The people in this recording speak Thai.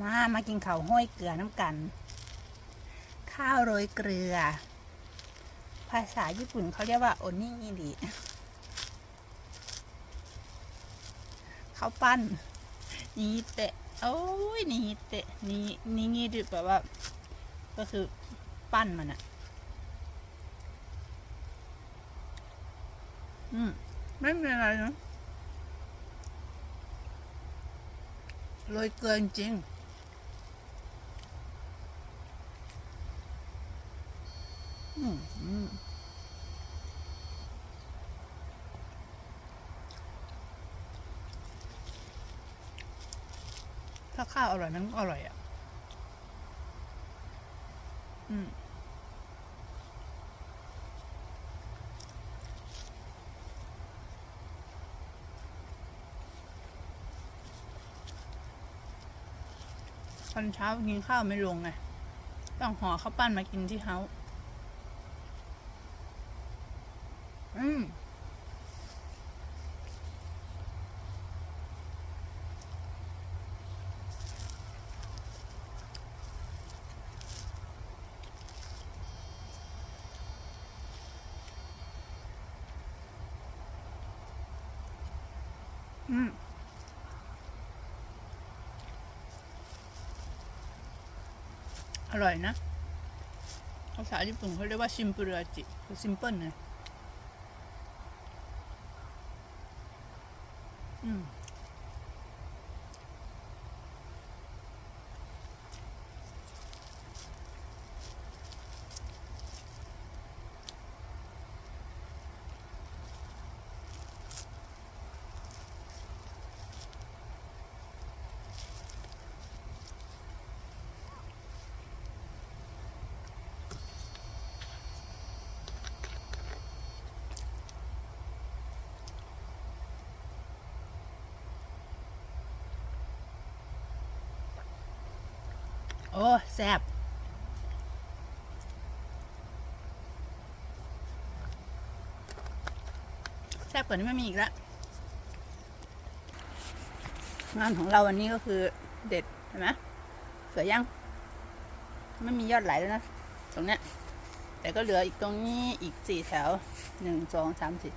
มามากินข้าวห้อยเกลือน้ำกัน ข้าวโรยเกลือ ภาษาญี่ปุ่นเขาเรียกว่าโอนิงิริข้าวปั้นนิงิเตะโอ้ยนิงิเตะนินิงิริแปลว่า ก็คือปั้นมันอะอืมไม่มีอะไรนะโรยเกลือจริงๆอืมอืม ถ้าข้าวอร่อยมันก็อร่อยอะ อืมตอนเช้ากินข้าวไม่ลงไง ต้องห่อข้าวปั้นมากินที่เฮาส์ อืมอืมอร่อยนะภาษาญี่ปุ่นเขาเรียกว่าชิมปุระจิคือซิมเปิลนะ อื โอ้แซ่บแซ่บกว่านี้ไม่มีอีกแล้วงานของเราวันนี้ก็คือเด็ดเห็นไหมเสวยยังไม่มียอดไหลแล้วนะ ตรงเนี้ยแต่ก็เหลืออีกตรงนี้อีกสี่แถวหนึ่งสองสามสี่